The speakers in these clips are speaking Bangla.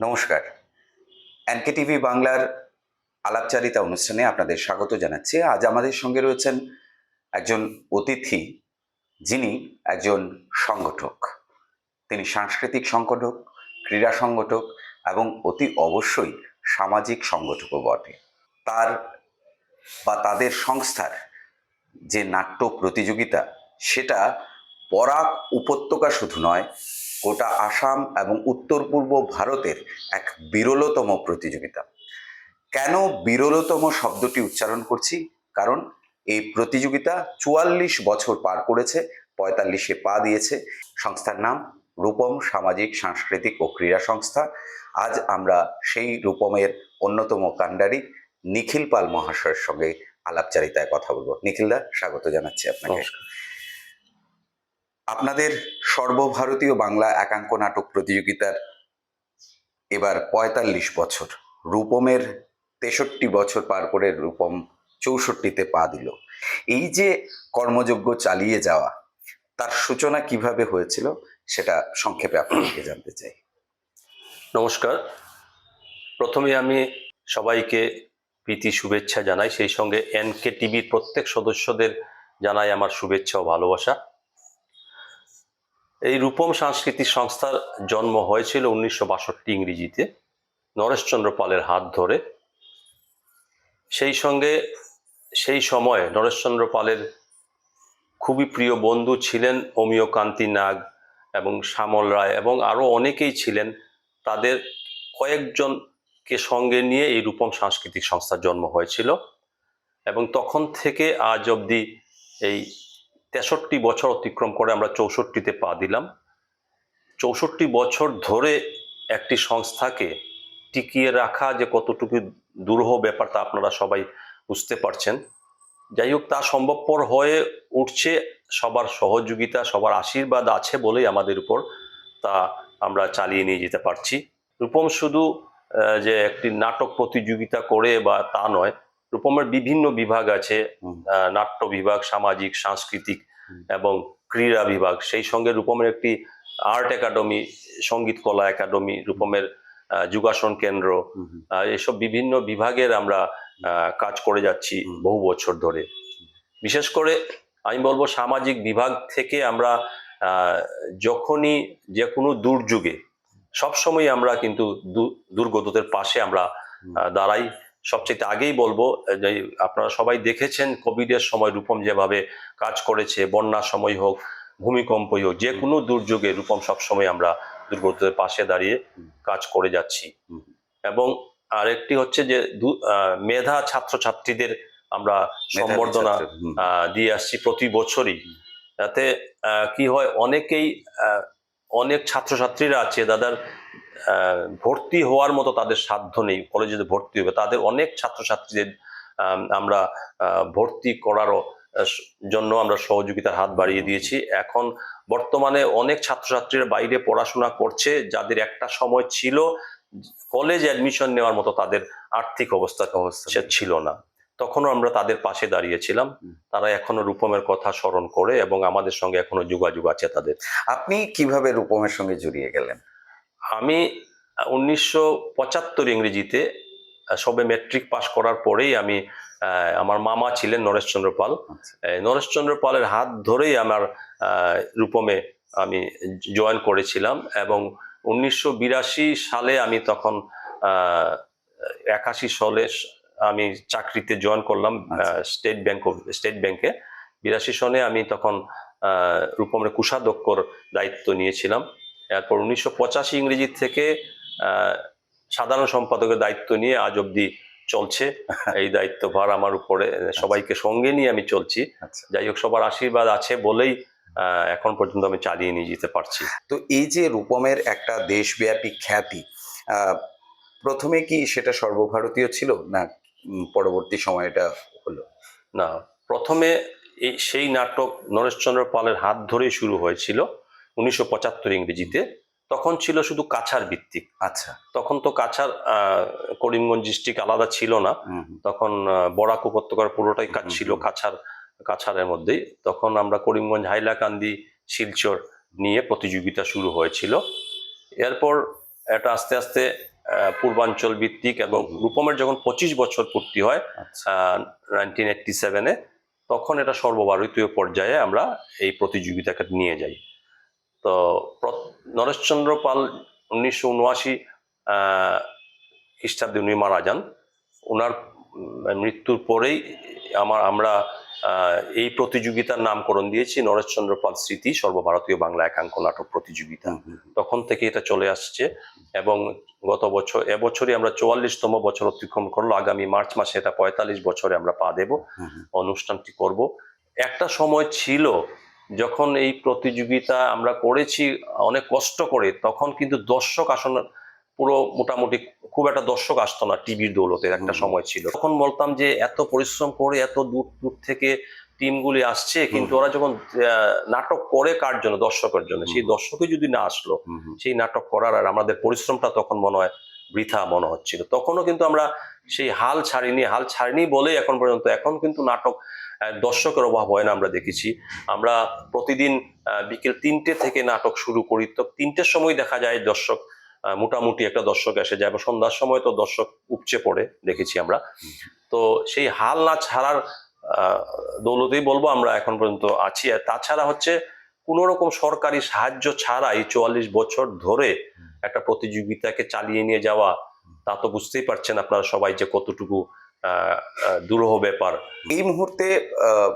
নমস্কার। এনকে টিভি বাংলার আলাপচারিতা অনুষ্ঠানে আপনাদের স্বাগত জানাচ্ছি। আজ আমাদের সঙ্গে রয়েছেন একজন অতিথি যিনি একজন সংগঠক। তিনি সাংস্কৃতিক সংগঠক, ক্রীড়া সংগঠক এবং অতি অবশ্যই সামাজিক সংগঠকও বটে। তার বা তাদের সংস্থার যে নাট্য প্রতিযোগিতা, সেটা বরাক উপত্যকা শুধু নয় গোটা আসাম এবং উত্তর পূর্ব ভারতের এক বিরলতম প্রতিযোগিতা। কেন বিরলতম শব্দটি উচ্চারণ করছি? কারণ এই প্রতিযোগিতা চুয়াল্লিশ বছর পার করেছে, পঁয়তাল্লিশে পা দিয়েছে। সংস্থার নাম রূপম সামাজিক, সাংস্কৃতিক ও ক্রীড়া সংস্থা। আজ আমরা সেই রূপমের অন্যতম কাণ্ডারি নিখিল পাল মহাশয়ের সঙ্গে আলাপচারিতায় কথা বলব। নিখিলদা, স্বাগত জানাচ্ছি আপনাকে। আপনাদের সর্বভারতীয় বাংলা একাঙ্ক নাটক প্রতিযোগিতার এবার পঁয়তাল্লিশ বছর। রূপমের তেষট্টি বছর পার করে রূপম চৌষট্টিতে পা দিল। এই যে কর্মযজ্ঞ চালিয়ে যাওয়া, তার সূচনা কীভাবে হয়েছিল সেটা সংক্ষেপে আপনাকে জানতে চাই। নমস্কার। প্রথমে আমি সবাইকে প্রীতি শুভেচ্ছা জানাই। সেই সঙ্গে এনকে টিভির প্রত্যেক সদস্যদের জানাই আমার শুভেচ্ছা ও ভালোবাসা। এই রূপম সাংস্কৃতিক সংস্থার জন্ম হয়েছিল উনিশশো বাষট্টি ইংরেজিতে, নরেশচন্দ্র পালের হাত ধরে। সেই সঙ্গে সেই সময় নরেশচন্দ্র পালের খুবই প্রিয় বন্ধু ছিলেন অমিয় কান্তি নাগ এবং শ্যামল রায় এবং আরও অনেকেই ছিলেন। তাদের কয়েকজনকে সঙ্গে নিয়ে এই রূপম সাংস্কৃতিক সংস্থার জন্ম হয়েছিল। এবং তখন থেকে আজ অবধি এই তেষট্টি বছর অতিক্রম করে আমরা চৌষট্টিতে পা দিলাম। চৌষট্টি বছর ধরে একটি সংস্থাকে টিকিয়ে রাখা যে কতটুকু দুরূহ ব্যাপার তা আপনারা সবাই বুঝতে পারছেন। যাই হোক, তা সম্ভবপর হয়ে উঠছে। সবার সহযোগিতা, সবার আশীর্বাদ আছে বলেই আমাদের উপর তা আমরা চালিয়ে নিয়ে যেতে পারছি। রূপম, শুধু যে একটি নাটক প্রতিযোগিতা করে বা তা নয় রূপমের বিভিন্ন বিভাগ আছে নাট্য বিভাগ সামাজিক সাংস্কৃতিক এবং ক্রীড়া বিভাগ। সেই সঙ্গে রূপমের একটি আর্ট একাডেমি সংগীত কলা একাডেমি রূপমের যোগাসন কেন্দ্র। এসব বিভিন্ন বিভাগের আমরা কাজ করে যাচ্ছি বহু বছর ধরে। বিশেষ করে আমি বলব সামাজিক বিভাগ থেকে আমরা যখনই যে কোনো দুর্যোগে সবসময় আমরা কিন্তু দুর্গতদের পাশে আমরা দাঁড়াই। সবচেয়ে আগেই বলব যে আপনারা সবাই দেখেছেন কোভিডের সময় রূপম যেভাবে কাজ করেছে বন্যার সময় হোক ভূমিকম্পই হোক যে কোনো দুর্যোগে রূপম সবসময় আমরা দুর্গতদের পাশে দাঁড়িয়ে কাজ করে যাচ্ছি। এবং আরেকটি হচ্ছে যে মেধা ছাত্রছাত্রীদের আমরা সম্বর্ধনা দিয়ে আসছি প্রতি বছরই। তাতে কি হয় অনেকেই অনেক ছাত্রছাত্রীরা আছে দাদার ভর্তি হওয়ার মতো তাদের সাধ্য নেই কলেজে ভর্তি হবে। তাদের অনেক ছাত্রছাত্রীদের আম, আমরা ভর্তি করারও জন্য আমরা সহযোগিতার হাত বাড়িয়ে দিয়েছি। এখন বর্তমানে অনেক ছাত্রছাত্রীরা বাইরে পড়াশোনা করছে যাদের একটা সময় ছিল কলেজ অ্যাডমিশন নেওয়ার মতো তাদের আর্থিক অবস্থা ছিল না। তখনও আমরা তাদের পাশে দাঁড়িয়েছিলাম। তারা এখনও রূপমের কথা স্মরণ করে এবং আমাদের সঙ্গে এখনও যোগাযোগ আছে তাদের। আপনি কীভাবে রূপমের সঙ্গে জড়িয়ে গেলেন? আমি উনিশশো পঁচাত্তর ইংরেজিতে সবে মেট্রিক পাশ করার পরেই আমি আমার মামা ছিলেন নরেশচন্দ্র পাল আচ্ছা। নরেশচন্দ্র পালের হাত ধরেই আমার রূপমে আমি জয়েন করেছিলাম এবং উনিশশো বিরাশি সালে আমি তখন আহ, একাশি সালে আমি চাকরিতে জয়েন করলাম। স্টেট ব্যাংক অফ স্টেট ব্যাংকে বিরাশি সনে আমি তখন আহ, রূপমের কুষাধ্যক্ষর দায়িত্ব নিয়েছিলাম এরপর উনিশশো পঁচাশি ইংরেজি থেকে সাধারণ সম্পাদকের দায়িত্ব নিয়ে আজ অব্দি চলছে। এই দায়িত্বভার আমার উপরে সবাইকে সঙ্গে নিয়ে আমি চলছি। আচ্ছা। যাই হোক সবার আশীর্বাদ আছে বলেই এখন পর্যন্ত আমি চালিয়ে নিয়ে যেতে পারছি। তো এই যে রূপমের একটা দেশব্যাপী খ্যাতি প্রথমে কি সেটা সর্বভারতীয় ছিল না পরবর্তী সময় এটা হলো? না প্রথমে এই সেই নাটক নরেশচন্দ্র পালের হাত ধরেই শুরু হয়েছিল। উনিশশো পঁচাত্তর ইংরেজিতে তখন ছিল শুধু কাছার ভিত্তিক। আচ্ছা। তখন তো কাছার করিমগঞ্জ ডিস্ট্রিক্ট আলাদা ছিল না। তখন বরাক উপত্যকার পুরোটাই কাজ ছিল কাছার কাছারের মধ্যেই। তখন আমরা করিমগঞ্জ হাইলাকান্দি শিলচর নিয়ে প্রতিযোগিতা শুরু হয়েছিল। এরপর এটা আস্তে আস্তে পূর্বাঞ্চল ভিত্তিক এবং রূপমের যখন পঁচিশ বছর পূর্তি হয় নাইনটিন এইটটি সেভেনে তখন এটা সর্বভারতীয় পর্যায়ে আমরা এই প্রতিযোগিতাকে নিয়ে যাই। তো নরেশচন্দ্র পাল উনিশশো উনআশি খ্রিস্টাব্দে উনি মারা যান। ওনার মৃত্যুর পরেই আমার আমরা এই প্রতিযোগিতার নামকরণ দিয়েছি নরেশচন্দ্র পাল স্মৃতি সর্বভারতীয় বাংলা একাঙ্ক নাটক প্রতিযোগিতা। তখন থেকে এটা চলে আসছে এবং গত বছর এবছরই আমরা চুয়াল্লিশতম বছর অতিক্রম করল। আগামী মার্চ মাসে এটা পঁয়তাল্লিশ বছরে আমরা পা দেব। অনুষ্ঠানটি করব। একটা সময় ছিল যখন এই প্রতিযোগিতা আমরা করেছি অনেক কষ্ট করে তখন কিন্তু দর্শক আসন পুরো মোটামুটি খুব একটা দর্শক আসতো না টিভির দৌলতে একটা সময় ছিল। তখন বলতাম যে এত পরিশ্রম করে এত দূর দূর থেকে টিমগুলি আসছে কিন্তু ওরা যখন নাটক করে কার জন্য? দর্শকের জন্য। সেই হুম। দর্শকই যদি না আসলো। সেই নাটক করার আর আমাদের পরিশ্রমটা তখন মনে হয় বৃথা মনে হচ্ছিল। তখনও কিন্তু আমরা সেই হাল ছাড়িনি হাল ছাড়িনি বলেই এখন পর্যন্ত এখন কিন্তু নাটক দর্শকের অভাব হয় না আমরা দেখেছি। আমরা প্রতিদিন বিকেল তিনটে থেকে নাটক শুরু করি। তো তিনটের সময় দেখা যায় দর্শক মোটামুটি একটা দর্শক এসে যায় এবং সন্ধ্যার সময় তো দর্শক উপচে পড়ে, দেখেছি আমরা। তো সেই হাল না ছাড়ার দৌলতেই বলব আমরা এখন পর্যন্ত আছি। আর তাছাড়া হচ্ছে কোনো রকম সরকারি সাহায্য ছাড়াই চুয়াল্লিশ বছর ধরে একটা প্রতিযোগিতাকে চালিয়ে নিয়ে যাওয়া, তা তো বুঝতেই পারছেন আপনারা সবাই যে কতটুকু দুরূহ ব্যাপার। এই মুহূর্তে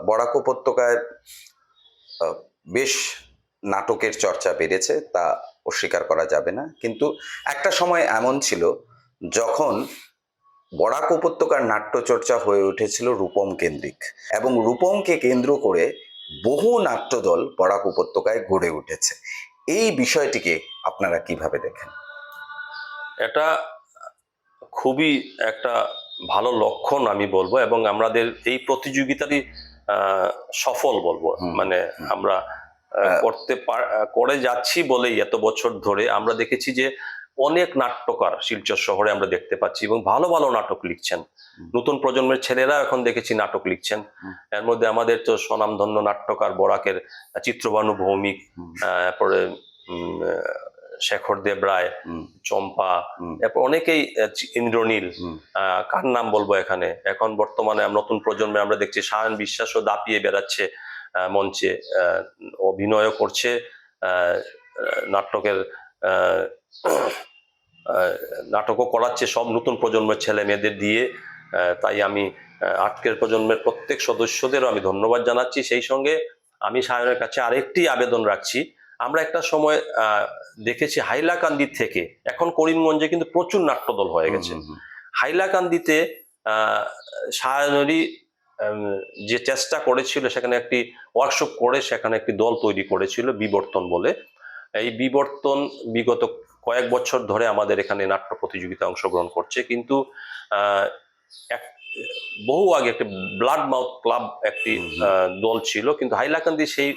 বরাক উপত্যকায় বেশ নাটকের চর্চা বেড়েছে তা অস্বীকার করা যাবে না। কিন্তু একটা সময় এমন ছিল যখন বরাক উপত্যকার নাট্যচর্চা হয়ে উঠেছিল রূপম কেন্দ্রিক। এবং রূপমকে কেন্দ্র করে বহু নাট্যদল বরাক উপত্যকায় গড়ে উঠেছে। এই বিষয়টিকে আপনারা কীভাবে দেখেন? এটা খুবই একটা ভালো লক্ষণ আমি বলব এবং আমাদের এই প্রতিযোগিতারই সফল বলব। মানে আমরা করতে পার- করে যাচ্ছি বলেই এত বছর ধরে আমরা দেখেছি যে অনেক নাট্যকার শিলচর শহরে আমরা দেখতে পাচ্ছি এবং ভালো ভালো নাটক লিখছেন। নতুন প্রজন্মের ছেলেরা এখন দেখেছি নাটক লিখছেন। এর মধ্যে আমাদের তো স্বনামধন্য নাট্যকার বরাকের চিত্রবানু ভৌমিক তারপরে শেখর দেব রায় চম্পা এরপর অনেকেই ইন্দ্রনীল কার নাম বলব এখানে? এখন বর্তমানে নতুন প্রজন্মে আমরা দেখছি সায়ন বিশ্বাসও দাপিয়ে বেড়াচ্ছে মঞ্চে আহ, অভিনয়ও করছে নাটকের নাটকও করাচ্ছে সব নতুন প্রজন্মের ছেলে মেয়েদের দিয়ে তাই আমি আটকের প্রজন্মের প্রত্যেক সদস্যদেরও আমি ধন্যবাদ জানাচ্ছি। সেই সঙ্গে আমি সায়নের কাছে আরেকটি আবেদন রাখছি আমরা একটা সময় দেখেছি হাইলাকান্দি থেকে এখন করিমগঞ্জে কিন্তু প্রচুর নাট্যদল হয়ে গেছে। হাইলাকান্দিতে সায়নেরই যে চেষ্টা করেছিল সেখানে একটি ওয়ার্কশপ করে সেখানে একটি দল তৈরি করেছিল বিবর্তন বলে। এই বিবর্তন বিগত কয়েক বছর ধরে আমাদের এখানে নাট্য প্রতিযোগিতা অংশগ্রহণ করছে কিন্তু এক বহু আগে একটি ব্লাড মাউথ ক্লাব একটি দল ছিল কিন্তু হাইলাকান্দি সেই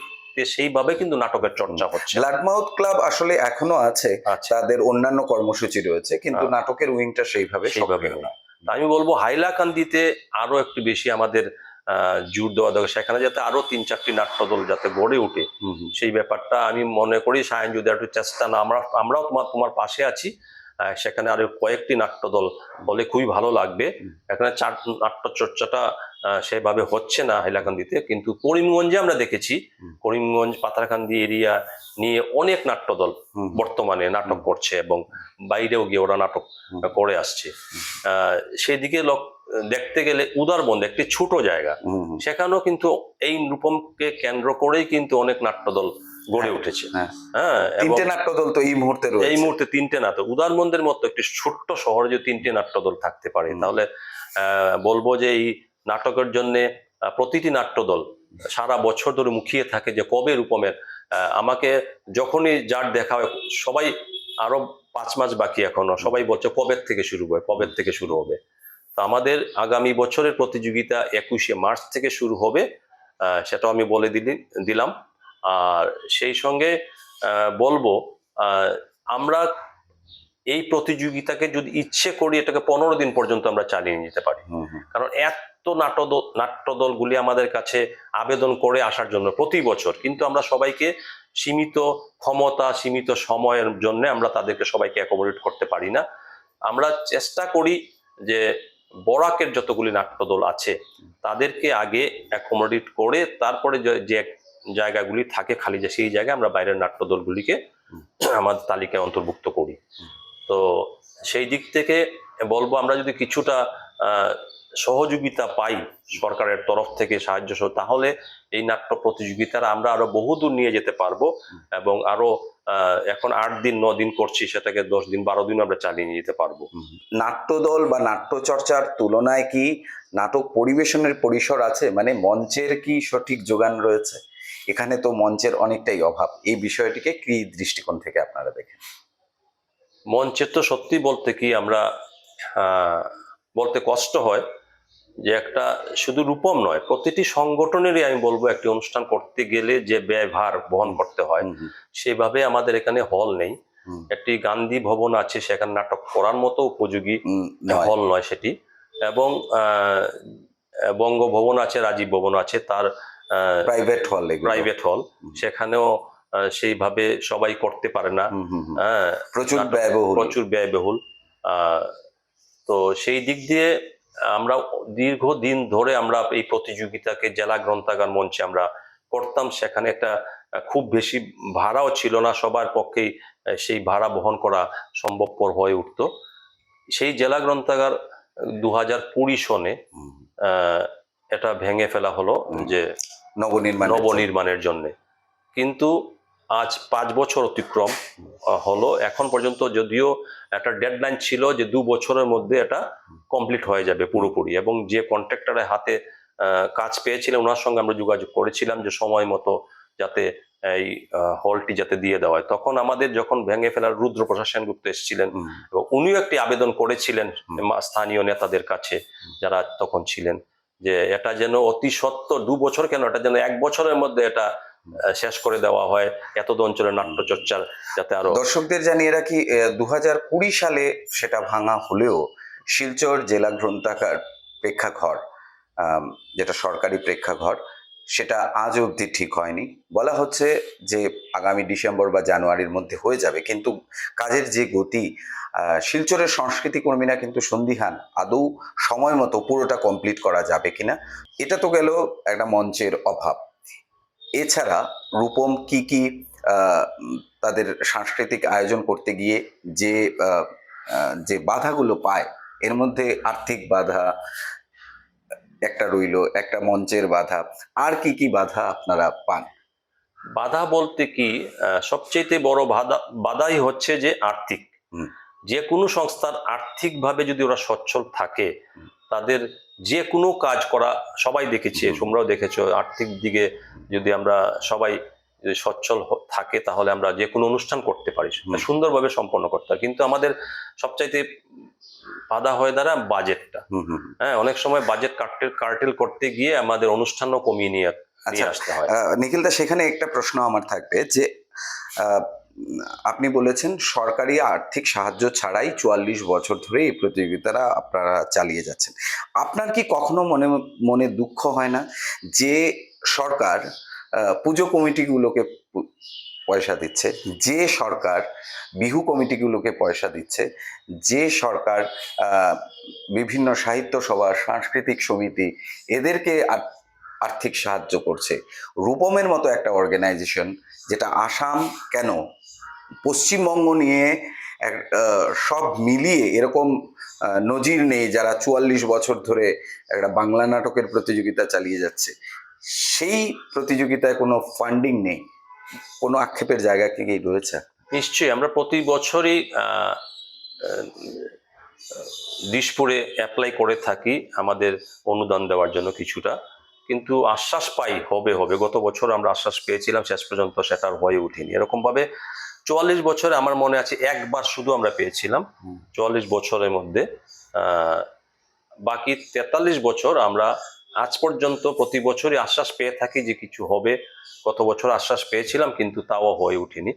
সেইভাবে কিন্তু নাটকের চর্চা হচ্ছে। ব্লাড মাউথ ক্লাব আসলে এখনও আছে আচ্ছা। তাদের অন্যান্য কর্মসূচি রয়েছে কিন্তু হ্যাঁ। নাটকের উইংটা সেইভাবে সেইভাবে না আমি বলব হাইলাকান্দিতে আরও একটু বেশি আমাদের আহ, জোর দেওয়া দরকার। সেখানে যাতে আরও তিন চারটি নাট্যদল যাতে গড়ে ওঠে সেই ব্যাপারটা আমি মনে করি সায়ন যদি একটু চেষ্টা না আমরা আমরাও তোমার তোমার পাশে আছি। সেখানে আরও কয়েকটি নাট্যদল বলে খুবই ভালো লাগবে। এখানে চার নাট্য চর্চাটা সেভাবে হচ্ছে না হাইলাকান্দিতে কিন্তু করিমগঞ্জে আমরা দেখেছি। করিমগঞ্জ পাতারকান্দি এরিয়া নিয়ে অনেক নাট্যদল বর্তমানে নাটক করছে এবং বাইরেও গিয়ে ওরা নাটক করে আসছে। সেদিকে লোক দেখতে গেলে উদারবন্দ একটি ছোট জায়গা। সেখানেও কিন্তু এই রূপমকে কেন্দ্র করেই কিন্তু অনেক নাট্যদল গড়ে হ্যাঁ, উঠেছে। হ্যাঁ। হ্যাঁ তিনটে নাট্যদল তো এই মুহূর্তে রয়েছে। এই মুহূর্তে তিনটে নাটক উদারবন্দের মতো একটি ছোট্ট শহরে যদি তিনটে নাট্যদল থাকতে পারে তাহলে বলব যে এই নাটকের জন্য প্রতিটি নাট্যদল সারা বছর ধরে মুখিয়ে থাকে যে কবে রূপমের আমাকে যখনই যার দেখা হয় সবাই আরও পাঁচ মাস বাকি এখনও সবাই বলছে কবের থেকে শুরু হবে কবের থেকে শুরু হবে। তো আমাদের আগামী বছরের প্রতিযোগিতা একুশে মার্চ থেকে শুরু হবে আহ, সেটাও আমি বলে দিলি দিলাম। আর সেই সঙ্গে বলব আমরা এই প্রতিযোগিতাকে যদি ইচ্ছে করি এটাকে পনেরো দিন পর্যন্ত আমরা চালিয়ে নিতে পারি। কারণ এত নাট্যদল নাট্যদলগুলি আমাদের কাছে আবেদন করে আসার জন্য প্রতি বছর কিন্তু আমরা সবাইকে সীমিত ক্ষমতা সীমিত সময়ের জন্য আমরা তাদেরকে সবাইকে অ্যাকোমোডেট করতে পারি না। আমরা চেষ্টা করি যে বরাকের যতগুলি নাট্যদল আছে তাদেরকে আগে অ্যাকোমোডেট করে তারপরে যে- যে জায়গাগুলি থাকে খালি যে সেই জায়গায় আমরা বাইরের নাট্যদলগুলিকে। আমাদের তালিকায় অন্তর্ভুক্ত করি। তো সেই দিক থেকে বলব আমরা যদি কিছুটা সহযোগিতা পাই সরকারের তরফ থেকে সাহায্য সহ তাহলে এই নাট্য প্রতিযোগিতারা আমরা আরও বহুদূর নিয়ে যেতে পারব এবং আরও এখন আট দিন ন দিন করছি সেটাকে দশ দিন বারো দিন আমরা চালিয়ে নিয়ে যেতে পারব। নাট্যদল বা নাট্যচর্চার তুলনায় কি নাটক পরিবেশনের পরিসর আছে? মানে মঞ্চের কি সঠিক যোগান রয়েছে? এখানে তো মঞ্চের অনেকটাই অভাব। এই বিষয়টিকে কি দৃষ্টিকোণ থেকে আপনারা দেখেন? মঞ্চে তো সত্যি বলতে কি আমরা বলতে কষ্ট হয় যে একটা শুধু রূপম নয় প্রতিটি সংগঠনেরই আমি বলব একটি অনুষ্ঠান করতে গেলে যে ব্যয়ভার বহন করতে হয় সেভাবে আমাদের এখানে হল নেই। একটি গান্ধী ভবন আছে সেখানে নাটক করার মতো উপযোগী হল নয় সেটি। এবং আহ, বঙ্গভবন আছে রাজীব ভবন আছে তার প্রাইভেট হল প্রাইভেট হল সেখানেও সেইভাবে সবাই করতে পারে না। হ্যাঁ প্রচুর ব্যয়বহুল। প্রচুর ব্যয়বহুল। তো সেই দিক দিয়ে আমরা দীর্ঘদিন ধরে আমরা এই প্রতিযোগিতাকে জেলা গ্রন্থাগার মঞ্চে আমরা করতাম। সেখানে একটা খুব বেশি ভাড়াও ছিল না। সবার পক্ষেই সেই ভাড়া বহন করা সম্ভবপর হয়ে উঠত। সেই জেলা গ্রন্থাগার দু হাজার কুড়ি সনে এটা ভেঙে ফেলা হলো যে নবনির্মাণ নবনির্মাণের জন্য। কিন্তু আজ পাঁচ বছর অতিক্রম হলো। এখন পর্যন্ত যদিও একটা ডেডলাইন ছিল যে দু বছরের মধ্যে এটা কমপ্লিট হয়ে যাবে পুরোপুরি। এবং যে কন্ট্রাক্টরের হাতে কাজ পেয়েছিলেন ওনার সঙ্গে আমরা যোগাযোগ করেছিলাম যে সময় মতো যাতে এই হলটি যাতে দিয়ে দেওয়া হয়। তখন আমাদের যখন ভেঙে ফেলার রুদ্র প্রসাদ সেনগুপ্ত এসেছিলেন উনিও একটি আবেদন করেছিলেন স্থানীয় নেতাদের কাছে যারা তখন ছিলেন। যে এটা যেন অতি সত্ত্বর দু বছর কেন? এটা যেন এক বছরের মধ্যে এটা শেষ করে দেওয়া হয় এত অঞ্চলের নাট্যচর্চার যাতে আরও দর্শকদের জানিয়ে রাখি দু হাজার কুড়ি সালে সেটা ভাঙা হলেও শিলচর জেলা গ্রন্থাগার প্রেক্ষাঘর যেটা সরকারি প্রেক্ষাঘর, সেটা আজ অবধি ঠিক হয়নি। বলা হচ্ছে যে আগামী ডিসেম্বর বা জানুয়ারির মধ্যে হয়ে যাবে, কিন্তু কাজের যে গতি শিলচরের সংস্কৃতি কর্মীরা কিন্তু সন্দিহান আদৌ সময় মতো পুরোটা কমপ্লিট করা যাবে কিনা এটা তো গেল একটা মঞ্চের অভাব। এছাড়া রূপম কি কি তাদের সাংস্কৃতিক আয়োজন করতে গিয়ে যে যে বাধাগুলো পায় এর মধ্যে আর্থিক বাধা একটা রইল একটা মঞ্চের বাধা আর কি কি বাধা আপনারা পান? বাধা বলতে কি সবচেয়ে বড় বাধা বাধাই হচ্ছে যে আর্থিক। যে কোনো সংস্থার আর্থিকভাবে যদি ওরা সচ্ছল থাকে তাদের যে কোনো কাজ করা সবাই দেখেছে তোমরাও দেখেছ আর্থিক দিকে যদি আমরা সবাই যদি সচ্ছল থাকে তাহলে আমরা যে কোনো অনুষ্ঠান করতে পারি সুন্দরভাবে সম্পন্ন করতে পারি। কিন্তু আমাদের সবচাইতে বাধা হয়ে দাঁড়া বাজেটটা। হ্যাঁ অনেক সময় বাজেট কার্টেল কার্টেল করতে গিয়ে আমাদের অনুষ্ঠানও কমিয়ে নিয়ে আচ্ছা আসতে হয়। নিখিলদা সেখানে একটা প্রশ্ন আমার থাকবে যে আপনি বলেছেন সরকারি আর্থিক সাহায্য ছাড়াই চুয়াল্লিশ বছর ধরে এই প্রতিযোগিতারা আপনারা চালিয়ে যাচ্ছেন। আপনার কি কখনো মনে মনে দুঃখ হয় না যে সরকার পুজো কমিটিগুলোকে পয়সা দিচ্ছে, যে সরকার বিহু কমিটিগুলোকে পয়সা দিচ্ছে, যে সরকার বিভিন্ন সাহিত্য সভা, সাংস্কৃতিক সমিতি, এদেরকে আর্থিক সাহায্য করছে? রূপমের মতো একটা অর্গানাইজেশন যেটা আসাম কেন পশ্চিমবঙ্গ নিয়ে সব মিলিয়ে এরকম নজির নেই যারা চুয়াল্লিশ বছর ধরে একটা বাংলা নাটকের প্রতিযোগিতা চালিয়ে যাচ্ছে। সেই প্রতিযোগিতায় কোনো ফান্ডিং নেই। কোনো আক্ষেপের জায়গা কি রয়েছে নিশ্চয়ই, আমরা প্রতি বছরই দিশপুরে অ্যাপ্লাই করে থাকি আমাদের অনুদান দেওয়ার জন্য কিছুটা। কিন্তু আশ্বাস পাই, হবে হবে। গত বছর আমরা আশ্বাস পেয়েছিলাম, শেষ পর্যন্ত সেটা হয়ে ওঠেনি। এরকম ভাবে চুয়াল্লিশ বছরে আমার মনে আছে একবার শুধু আমরা পেয়েছিলাম। চুয়াল্লিশ বছরের মধ্যে বাকি তেতাল্লিশ বছর আমরা আজ পর্যন্ত প্রতি বছরই আশ্বাস পেয়ে থাকি যে কিছু হবে। গত বছর আশ্বাস পেয়েছিলাম কিন্তু তাও হয়ে ওঠেনি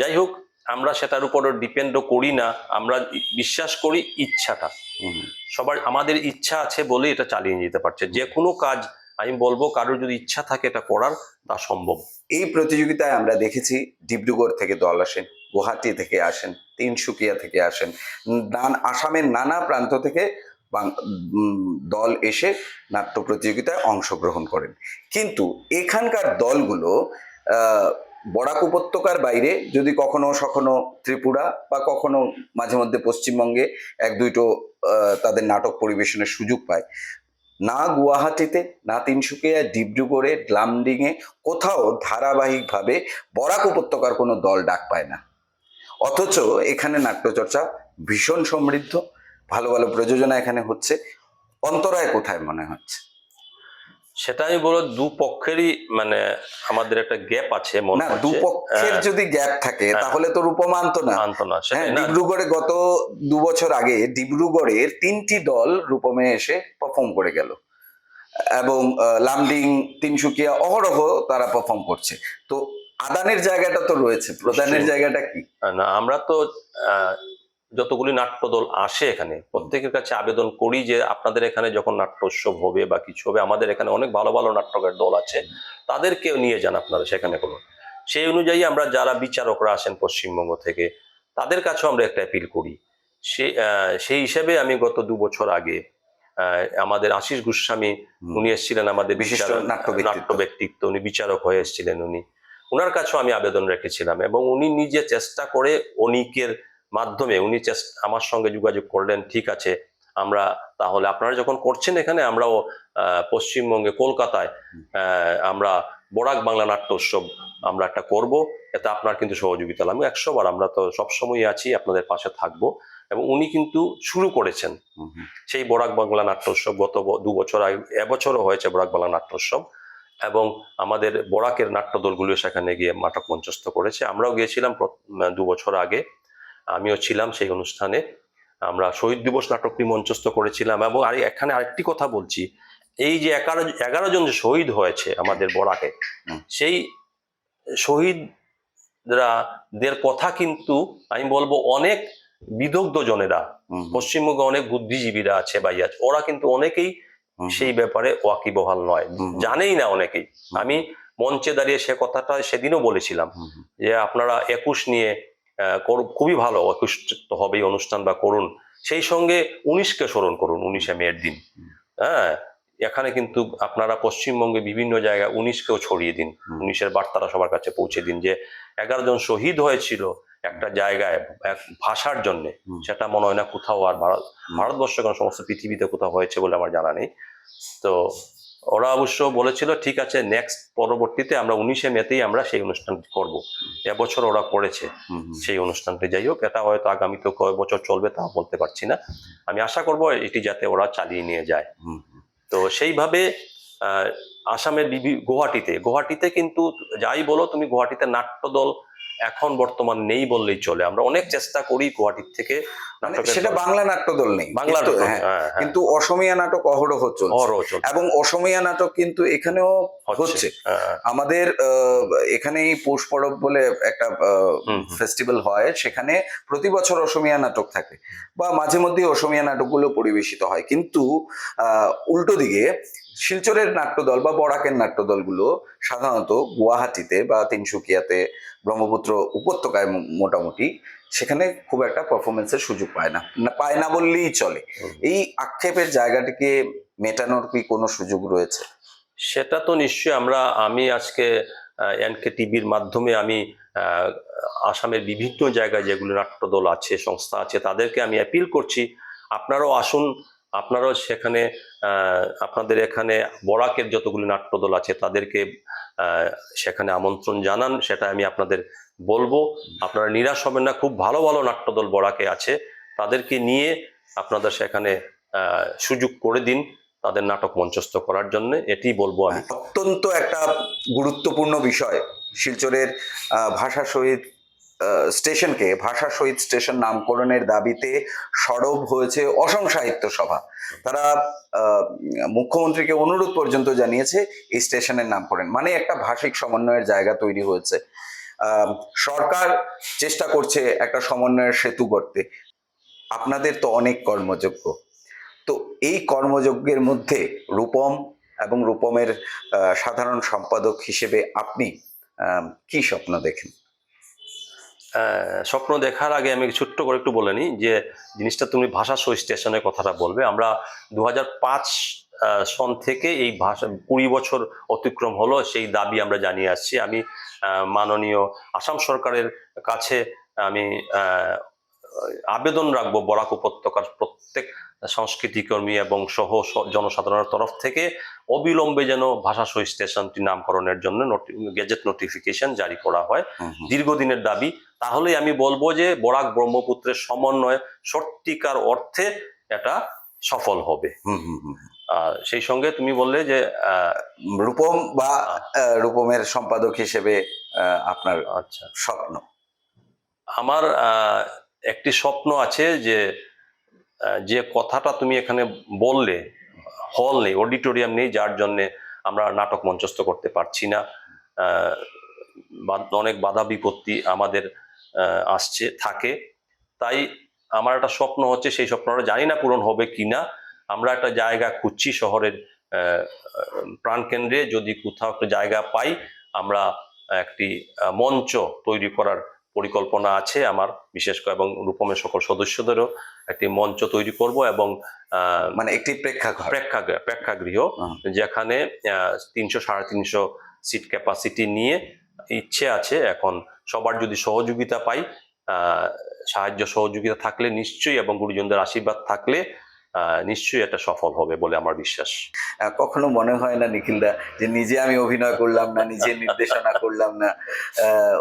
যাই হোক আমরা সেটার উপর ডিপেন্ডও করি না। আমরা বিশ্বাস করি ইচ্ছাটা। সবার আমাদের ইচ্ছা আছে বলে এটা চালিয়ে যেতে পারছে। যে কোনো কাজ আমি বলব কারোর যদি ইচ্ছা থাকে এটা করার, তা সম্ভব। এই প্রতিযোগিতায় আমরা দেখেছি ডিব্রুগড় থেকে দল আসেন, গুয়াহাটি থেকে আসেন, তিনসুকিয়া থেকে আসেন, নান, আসামের নানা প্রান্ত থেকে দল এসে নাট্য প্রতিযোগিতায় অংশগ্রহণ করেন। কিন্তু এখানকার দলগুলো বরাক উপত্যকার বাইরে, যদি কখনো সখনো ত্রিপুরা বা কখনো মাঝে মধ্যে পশ্চিমবঙ্গে এক দুইটো তাদের নাটক পরিবেশনের সুযোগ পায় না গুয়াহাটিতে, না তিনসুকিয়া ডিব্রুগড়ে গ্লামডিংয়ে কোথাও ধারাবাহিকভাবে বরাক উপত্যকার কোনো দল ডাক পায় না। অথচ এখানে নাট্যচর্চা ভীষণ সমৃদ্ধ, ভালো ভালো প্রযোজনা এখানে হচ্ছে। অন্তরায় কোথায় মনে হচ্ছে? সেটা আমি বলব দু পক্ষেরই মানে আমাদের একটা গ্যাপ আছে মনে হচ্ছে। দুপক্ষের হ্যাঁ, যদি গ্যাপ থাকে হ্যাঁ। তাহলে তো রূপম আনতো না। আনতো না হ্যাঁ ডিব্রুগড়ে গত দু বছর আগে ডিব্রুগড়ের তিনটি দল রূপমে এসে পারফর্ম করে গেল। এবং লামডিং তিনসুকিয়া অহরহ তারা পারফর্ম করছে। তো আদানের জায়গাটা তো রয়েছে। প্রদানের জায়গাটা কি? না আমরা তো আহ, যতগুলি নাট্যদল আসে এখানে প্রত্যেকের কাছে আবেদন করি যে আপনাদের এখানে যখন নাট্য উৎসব হবে বা কিছু হবে আমাদের এখানে অনেক ভালো ভালো নাটকের দল আছে তাদেরকেও নিয়ে যান আপনারা সেখানে কোনো। সেই অনুযায়ী আমরা যারা বিচারকরা আসেন পশ্চিমবঙ্গ থেকে তাদের কাছেও আমরা একটা অ্যাপিল করি। সে সেই হিসেবে আমি গত দু বছর আগে আমাদের আশিস গোস্বামী। উনি এসেছিলেন আমাদের বিশিষ্ট নাট্য ব্যক্তিত্ব। উনি বিচারক হয়ে এসেছিলেন উনি। ওনার কাছেও আমি আবেদন রেখেছিলাম এবং উনি নিজে চেষ্টা করে অনিকের মাধ্যমে উনি চেষ্টা আমার সঙ্গে যোগাযোগ করলেন ঠিক আছে আমরা তাহলে আপনারা যখন করছেন এখানে আমরাও পশ্চিমবঙ্গে কলকাতায় আমরা বরাক বাংলা নাট্য উৎসব আমরা একটা করব এতে আপনার কিন্তু সহযোগিতা আমি একশো বার আমরা তো সবসময় আছি আপনাদের পাশে থাকব এবং উনি কিন্তু শুরু করেছেন। সেই বরাক বাংলা নাট্যোৎসব গত দু বছর আগে এবছরও হয়েছে বরাক বাংলা নাট্যোৎসব এবং আমাদের বরাকের নাট্যদলগুলো সেখানে গিয়ে নাটক মঞ্চস্থ করেছে। আমরাও গিয়েছিলাম দু বছর আগে আমিও ছিলাম সেই অনুষ্ঠানে আমরা শহীদ দিবস নাটকটি মঞ্চস্থ করেছিলাম এবং আর এখানে আরেকটি কথা বলছি এই যে এগারো এগারো জন যে শহীদ হয়েছে আমাদের বরাকে সেই শহীদরা দের কথা কিন্তু আমি বলব অনেক বিদগ্ধ জনেরা। পশ্চিমবঙ্গে অনেক বুদ্ধিজীবীরা আছে বা ইয়ে আছে ওরা কিন্তু অনেকেই। সেই ব্যাপারে ওয়াকিবহাল নয় জানেই না অনেকেই আমি মঞ্চে দাঁড়িয়ে সে কথাটা সেদিনও বলেছিলাম। যে আপনারা একুশ নিয়ে খুবই ভালো একুশ তো হবেই অনুষ্ঠান বা করুন। সেই সঙ্গে উনিশকে স্মরণ করুন উনিশে মেয়ের দিন। হ্যাঁ এখানে কিন্তু আপনারা পশ্চিমবঙ্গে বিভিন্ন জায়গায় উনিশকেও ছড়িয়ে দিন। উনিশের বার্তাটা সবার কাছে পৌঁছে দিন যে এগারো জন শহীদ হয়েছিল একটা জায়গায় এক ভাষার জন্য। সেটা মনে হয় না কোথাও আর ভারত ভারতবর্ষ কেন সমস্ত পৃথিবীতে কোথাও হয়েছে বলে আমার জানা নেই। তো ওরা অবশ্য বলেছিল ঠিক আছে নেক্সট পরবর্তীতে আমরা উনিশে মেতেই আমরা সেই অনুষ্ঠানটি করব এবছর ওরা করেছে। সেই অনুষ্ঠানটি যাই হোক এটা হয়তো আগামীতে কয় বছর চলবে তা বলতে পারছি না আমি আশা করব এটি যাতে ওরা চালিয়ে নিয়ে যায়। তো সেইভাবে আসামের গুয়াহাটিতে গুয়াহাটিতে কিন্তু যাই বলো তুমি গুয়াহাটিতে নাট্যদল এখন বর্তমান নেই বললেই চলে। আমরা অনেক চেষ্টা করি গুয়াহাটির থেকে মানে সেটা দল- বাংলা নাট্যদল নেই। বাংলা কিন্তু- হ্যাঁ, হ্যাঁ, হ্যাঁ, অসমীয়া নাটক অহরহ চলছে। এবং অসমীয়া নাটক কিন্তু এখানেও হচ্ছে আমাদের আহ, এখানেই পৌষ পরব বলে একটা। ফেস্টিভ্যাল হয়। সেখানে প্রতি বছর অসমীয়া নাটক থাকে বা মাঝে মধ্যে অসমীয়া নাটকগুলো পরিবেশিত হয়। কিন্তু আহ, উল্টো দিকে শিলচরের নাট্যদল বা বরাকের নাট্যদলগুলো সাধারণত গুয়াহাটিতে বা তিনসুকিয়াতে ব্রহ্মপুত্র উপত্যকায় মোটামুটি সেখানে খুব একটা পারফরমেন্সের সুযোগ পায় না। পায় না বললেই চলে। এই আক্ষেপের জায়গাটিকে মেটানোর কি কোনো সুযোগ রয়েছে? সেটা তো নিশ্চয়ই আমরা আমি আজকে এনকে টিভির মাধ্যমে আমি আসামের বিভিন্ন জায়গায় যেগুলো নাট্যদল আছে সংস্থা আছে তাদেরকে আমি অ্যাপিল করছি। আপনারাও আসুন আপনারাও সেখানে আপনাদের এখানে বরাকের যতগুলো নাট্যদল আছে তাদেরকে সেখানে আমন্ত্রণ জানান সেটা আমি আপনাদের বলব। আপনারা নিরাশ হবেন না খুব ভালো ভালো নাট্যদল বরাকে আছে। তাদেরকে নিয়ে আপনাদের সেখানে সুযোগ করে দিন তাদের নাটক মঞ্চস্থ করার জন্য এটি বলব আমি। অত্যন্ত একটা গুরুত্বপূর্ণ বিষয় শিলচরের ভাষা আহ, স্টেশনকে, ভাষা শহীদ স্টেশন নামকরণের দাবিতে সরব হয়েছে অসম সাহিত্য সভা। তারা মুখ্যমন্ত্রীকে অনুরোধ পর্যন্ত জানিয়েছে এই স্টেশনের নামকরণ। মানে একটা ভাষিক সমন্বয়ের জায়গা তৈরি হয়েছে। সরকার চেষ্টা করছে একটা সমন্বয়ের সেতু করতে আপনাদের তো অনেক কর্মযোগ্য। তো এই কর্মযজ্ঞের মধ্যে রূপম এবং রূপমের সাধারণ সম্পাদক হিসেবে আপনি কি স্বপ্ন দেখেন? স্বপ্ন দেখার আগে আমি ছোট্ট করে একটু বলে নিই যে জিনিসটা তুমি ভাষা সই স্টেশনের কথাটা বলবে। আমরা দু পাঁচ সন থেকে এই ভাষা কুড়ি বছর অতিক্রম হলো সেই দাবি আমরা জানিয়ে আসছি। আমি মাননীয় আসাম সরকারের কাছে আমি আবেদন রাখব বরাক উপত্যকার প্রত্যেক সংস্কৃতি কর্মী এবং সহ জনসাধারণের তরফ থেকে অবিলম্বে যেন ভাষা সই স্টেশনটি নামকরণের জন্য গেজেট নোটিফিকেশন জারি করা হয়। দীর্ঘদিনের দাবি তাহলেই আমি বলব যে বরাক ব্রহ্মপুত্রের সমন্বয় সত্যিকার অর্থে এটা সফল হবে। হুম, হুম, হুম। আর সেই সঙ্গে তুমি বললে যে রূপম বা রূপমের সম্পাদক হিসেবে আপনার আচ্ছা। স্বপ্ন? আমার একটি স্বপ্ন আছে যে যে কথাটা তুমি এখানে বললে হল নেই অডিটোরিয়াম নেই যার জন্যে আমরা নাটক মঞ্চস্থ করতে পারছি না। বা- অনেক বাধা বিপত্তি আমাদের আসছে থাকে। তাই আমার একটা স্বপ্ন হচ্ছে সেই স্বপ্নটা জানি না পূরণ হবে কি না। আমরা একটা জায়গা খুঁজছি শহরের প্রাণকেন্দ্রে যদি কোথাও একটা জায়গা পাই আমরা একটি মঞ্চ তৈরি করার পরিকল্পনা আছে আমার বিশেষ করে এবং রূপমের সকল সদস্যদেরও একটি মঞ্চ তৈরি করব এবং মানে একটি প্রেক্ষাঘর প্রেক্ষাগৃহ প্রেক্ষাগৃহ যেখানে তিনশো সাড়ে তিনশো সিট ক্যাপাসিটি নিয়ে ইচ্ছে আছে এখন সবার যদি সহযোগিতা পাই আহ, সাহায্য সহযোগিতা থাকলে নিশ্চয়ই এবং গুরুজনদের আশীর্বাদ থাকলে নিশ্চয়ই এটা সফল হবে বলে আমার বিশ্বাস। কখনো মনে হয় না নিখিলদা যে নিজে আমি অভিনয় করলাম না নিজে নির্দেশনা করলাম না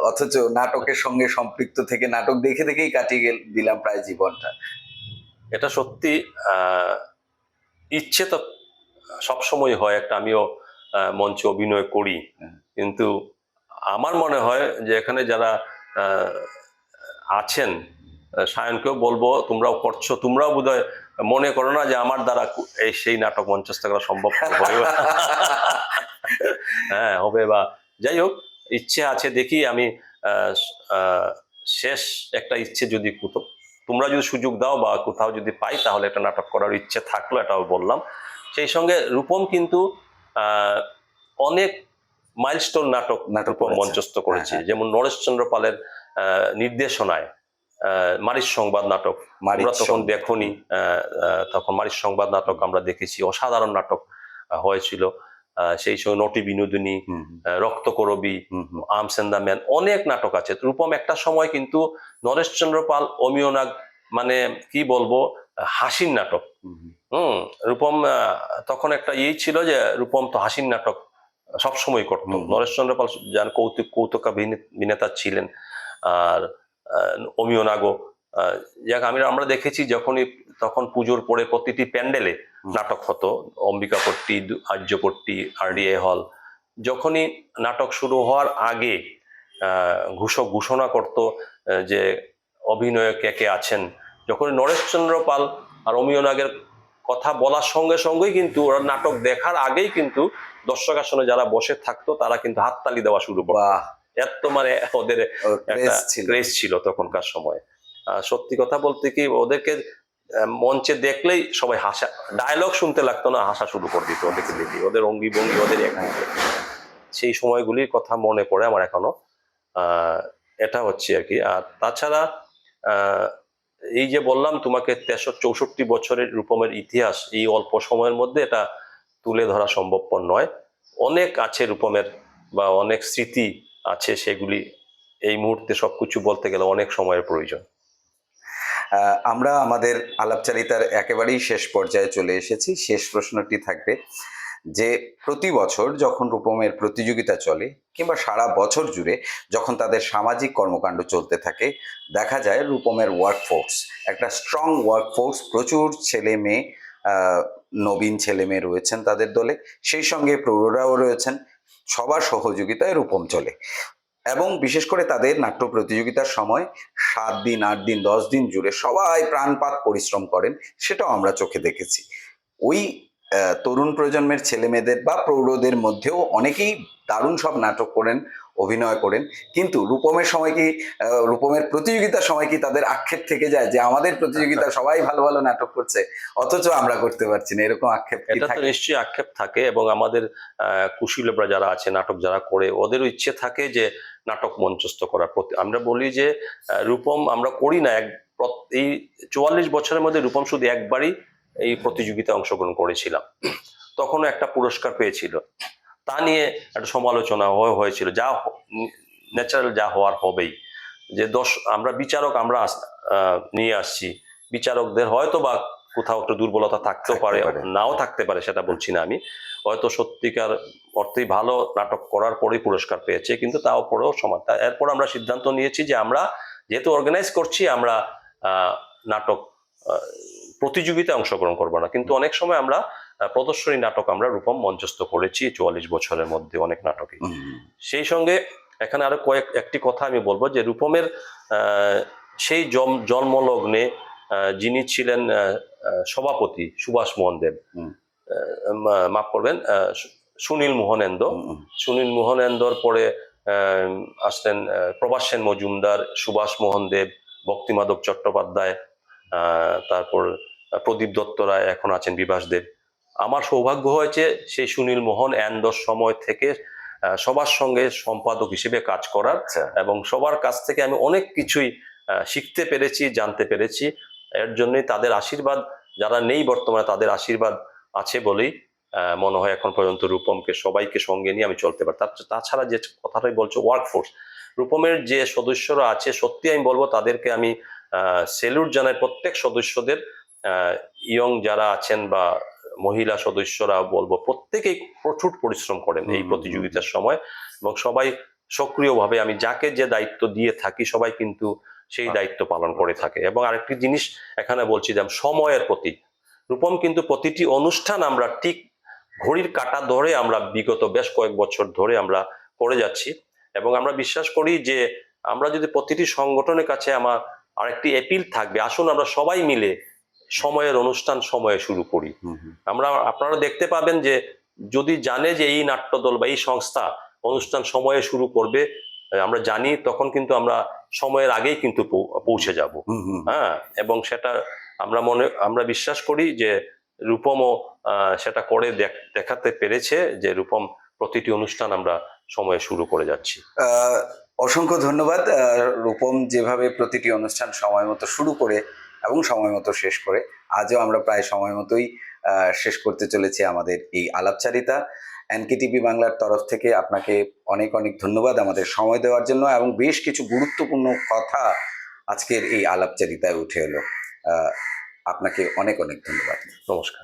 অথচ নাটকের সঙ্গে সম্পৃক্ত থেকে নাটক দেখে দেখেই কাটিয়ে গেল দিলাম প্রায় জীবনটা। এটা সত্যি আহ, ইচ্ছে তো সবসময় হয় একটা আমিও মঞ্চে অভিনয় করি। কিন্তু আমার মনে হয় যে এখানে যারা আছেন সায়নকেও বলব, তোমরাও করছ, তোমরাও বোধহয় মনে করো না যে আমার দ্বারা এই সেই নাটক মঞ্চস্থ করা সম্ভব হবে হ্যাঁ হবে বা যাই হোক, ইচ্ছে আছে দেখি আমি শেষ একটা ইচ্ছে যদি কুতো, তোমরা যদি সুযোগ দাও বা কোথাও যদি পাই তাহলে একটা নাটক করার ইচ্ছে থাকল, এটাও বললাম। সেই সঙ্গে রূপম কিন্তু অনেক মাইলস্টোন নাটক নাটক মঞ্চস্থ করেছে। হ্যাঁ, হ্যাঁ। যেমন নরেশচন্দ্র পালের নির্দেশনায় মারিস সংবাদ নাটক। আমরা তখন। দেখনি তখন মারিস সংবাদ নাটক আমরা দেখেছি। অসাধারণ নাটক হয়েছিল। সেই সময় নটি বিনোদিনী রক্তকরবী। আর্মস এন্ড দ্য ম্যান অনেক নাটক আছে। রূপম একটা সময় কিন্তু নরেশচন্দ্র পাল অমিয় নাগ মানে কি বলব হাসির নাটক। হুম রূপম তখন একটা ইয়ে ছিল যে রূপম তো হাসির নাটক। সবসময় করতো। নরেশচন্দ্র পাল যান কৌতুক কৌতুক অভিনেতা ছিলেন আর অমিয় নাগও যাক আমি আমরা দেখেছি যখনই তখন পুজোর পরে প্রতিটি প্যান্ডেলে নাটক হতো। অম্বিকাপট্টি আর্যপট্টি আরডিএ হল। যখনই নাটক শুরু হওয়ার আগে ঘোষক ঘোষণা করত যে অভিনয় কে কে আছেন। যখন নরেশচন্দ্র পাল আর অমিয় নাগের কথা বলার সঙ্গে সঙ্গেই কিন্তু ওরা নাটক দেখার আগেই কিন্তু দর্শক আসনে যারা বসে থাকতো তারা কিন্তু হাততালি দেওয়া শুরু করতো। বাহ! এত মানে ওদের একটা ছিল। ক্রেজ ছিল তখনকার সময়। সত্যি কথা বলতে কি ওদেরকে মঞ্চে দেখলেই সবাই হাসা ডায়লগ শুনতে লাগতো না হাসা শুরু করে দিত ওদেরকে দেখি। ওদের অঙ্গি ভঙ্গি ওদের দেখে। সেই সময়গুলির কথা মনে পড়ে আমার এখনও। এটা হচ্ছে আর কি। আর তাছাড়া এই যে বললাম তোমাকে তেষট্টি চৌষট্টি বছরের রূপমের ইতিহাস এই অল্প সময়ের মধ্যে এটা তুলে ধরা সম্ভবপর নয়। অনেক আছে রূপমের বা অনেক স্মৃতি আছে সেগুলি এই মুহূর্তে সবকিছু বলতে গেলে অনেক সময়ের প্রয়োজন। আমরা আমাদের আলাপচারিতার একেবারেই শেষ পর্যায়ে চলে এসেছি। শেষ প্রশ্নটি থাকবে যে প্রতি বছর যখন রূপমের প্রতিযোগিতা চলে কিংবা সারা বছর জুড়ে যখন তাদের সামাজিক কর্মকাণ্ড চলতে থাকে, দেখা যায় রূপমের ওয়ার্কফোর্স একটা স্ট্রং ওয়ার্কফোর্স প্রচুর ছেলে মেয়ে নবীন ছেলে মেয়ে রয়েছেন তাদের দলে। সেই সঙ্গে প্রৌঢ়রাও রয়েছেন। সবার সহযোগিতায় রূপম চলে। এবং বিশেষ করে তাদের নাট্য প্রতিযোগিতার সময় সাত দিন, আট দিন, দশ দিন জুড়ে সবাই প্রাণপাত পরিশ্রম করেন, সেটাও আমরা চোখে দেখেছি। ওই তরুণ প্রজন্মের ছেলে মেয়েদের বা প্রৌঢ়দের মধ্যেও অনেকেই দারুণ সব নাটক করেন। অভিনয় করেন। কিন্তু রূপমের সময় কি রূপমের প্রতিযোগিতার সময় কি তাদের আক্ষেপ থেকে যায় যে আমাদের প্রতিযোগিতা সবাই ভালো ভালো নাটক করছে অথচ আমরা করতে পারছি না? এরকম আক্ষেপ কি এটা তো নিশ্চয়ই আক্ষেপ থাকে এবং আমাদের কুশীলবরা যারা আছে নাটক যারা করে ওদেরও ইচ্ছে থাকে যে নাটক মঞ্চস্থ করার। প্রতি আমরা বলি যে রূপম আমরা করি না এক এই চুয়াল্লিশ বছরের মধ্যে রূপম শুধু একবারই এই প্রতিযোগিতায় অংশগ্রহণ করেছিলাম। তখনও একটা পুরস্কার পেয়েছিল। তা নিয়ে একটা সমালোচনা হয়ে- হয়েছিল। যা ন্যাচারাল যা হওয়ার হবেই। যে দশ আমরা বিচারক আমরা নিয়ে আসছি। বিচারকদের হয়তো বা কোথাও একটু দুর্বলতা থাকতেও পারে। নাও থাকতে পারে সেটা বলছি না আমি। হয়তো সত্যিকার অর্থেই ভালো নাটক করার পরেই পুরস্কার পেয়েছে কিন্তু তাও পরেও সমান। এরপর আমরা সিদ্ধান্ত নিয়েছি যে আমরা যেহেতু অর্গানাইজ করছি আমরা নাটক প্রতিযোগিতায় অংশগ্রহণ করব না। কিন্তু অনেক সময় আমরা প্রদর্শনী নাটক আমরা রূপম মঞ্চস্থ করেছি চুয়াল্লিশ বছরের মধ্যে অনেক নাটকে। সেই সঙ্গে এখানে আরও কয়েক একটি কথা আমি বলব যে রূপমের সেই জন্মলগ্নে যিনি ছিলেন সভাপতি সুভাষ মোহন দেব মাফ করবেন সুনীল মোহনেন্দ্র সুনীল মোহনেন্দর পরে আহ, আসলেন প্রভাস সেন মজুমদার সুভাষ মোহন দেব ভক্তিমাধব চট্টোপাধ্যায় তারপর প্রদীপ দত্ত রায় এখন আছেন বিভাস দেব। আমার সৌভাগ্য হয়েছে সেই সুনীল মোহন এন্ডর সময় থেকে সবার সঙ্গে সম্পাদক হিসেবে কাজ করার আচ্ছা। এবং সবার কাছ থেকে আমি অনেক কিছুই শিখতে পেরেছি জানতে পেরেছি। এর জন্যই তাদের আশীর্বাদ যারা নেই বর্তমানে তাদের আশীর্বাদ আছে বলেই মনে হয় এখন পর্যন্ত রূপমকে সবাইকে সঙ্গে নিয়ে আমি চলতে পারি। তার- তাছাড়া যে কথাটাই বলছো ওয়ার্কফোর্স রূপমের যে সদস্যরা আছে সত্যি আমি বলব তাদেরকে আমি সেলুট জানাই। প্রত্যেক সদস্যদের ইয়ং যারা আছেন বা মহিলা সদস্যরা বলব প্রত্যেকেই প্রচুর পরিশ্রম করেন এই প্রতিযোগিতার সময় এবং সবাই সক্রিয়ভাবে আমি যাকে যে দায়িত্ব দিয়ে থাকি সবাই কিন্তু সেই দায়িত্ব পালন করে থাকে। এবং আরেকটি জিনিস এখানে বলছি যে সময়ের প্রতি রূপম কিন্তু প্রতিটি অনুষ্ঠান আমরা ঠিক ঘড়ির কাটা ধরে আমরা বিগত বেশ কয়েক বছর ধরে আমরা করে যাচ্ছি। এবং আমরা বিশ্বাস করি যে আমরা যদি প্রতিটি সংগঠনের কাছে আমার আরেকটি অ্যাপিল থাকবে আসুন আমরা সবাই মিলে সময়ের অনুষ্ঠান সময়ে শুরু করি। আমরা আপনারা দেখতে পাবেন যে যদি জানে যে এই নাট্যদল বা এই সংস্থা অনুষ্ঠান সময়ে শুরু করবে আমরা জানি তখন কিন্তু আমরা সময়ের আগেই কিন্তু পৌঁছে যাব। হ্যাঁ এবং সেটা আমরা মনে আমরা বিশ্বাস করি যে রূপমও সেটা করে দেখ- দেখাতে পেরেছে যে রূপম প্রতিটি অনুষ্ঠান আমরা সময়ে শুরু করে যাচ্ছি। অসংখ্য ধন্যবাদ। রূপম যেভাবে প্রতিটি অনুষ্ঠান সময় মতো শুরু করে এবং সময় মতো শেষ করে। আজও আমরা প্রায় সময় মতোই শেষ করতে চলেছি আমাদের এই আলাপচারিতা। এনকে টিভি বাংলার তরফ থেকে আপনাকে অনেক অনেক ধন্যবাদ আমাদের সময় দেওয়ার জন্য এবং বেশ কিছু গুরুত্বপূর্ণ কথা আজকের এই আলাপচারিতায় উঠে এলো। আপনাকে অনেক অনেক ধন্যবাদ। নমস্কার।